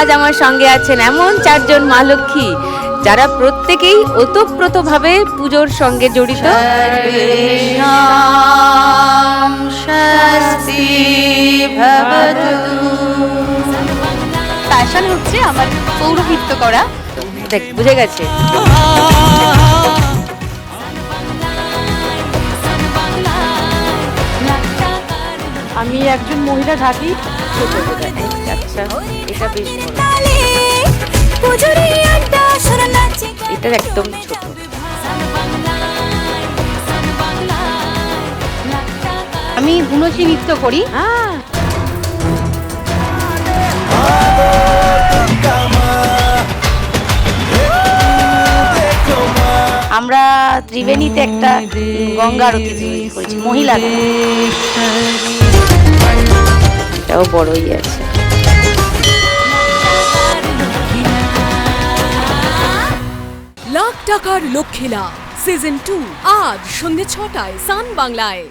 আজ আমার সঙ্গে আছেন এমন চারজন মা লক্ষ্মী যারা প্রত্যেকেই ওতপ্রোতভাবে পুজোর সঙ্গে জড়িত। প্যাশন হচ্ছে আমার পৌরোহিত্য করা। দেখ বুঝে গেছে। আমি একজন মহিলা ঢাকি। ছোট আচ্ছা এটা বেশ এটা একদম ছোট। আমি গুণচি নৃত্য করি। হ্যাঁ আমরা ত্রিবেণীতে একটা গঙ্গা আরতি করেছি মহিলা এটাও বড়ই আছে। লাখ টাকার লক্ষ্মীলা সিজন টু আজ সন্ধে ছটায় সান বাংলায়।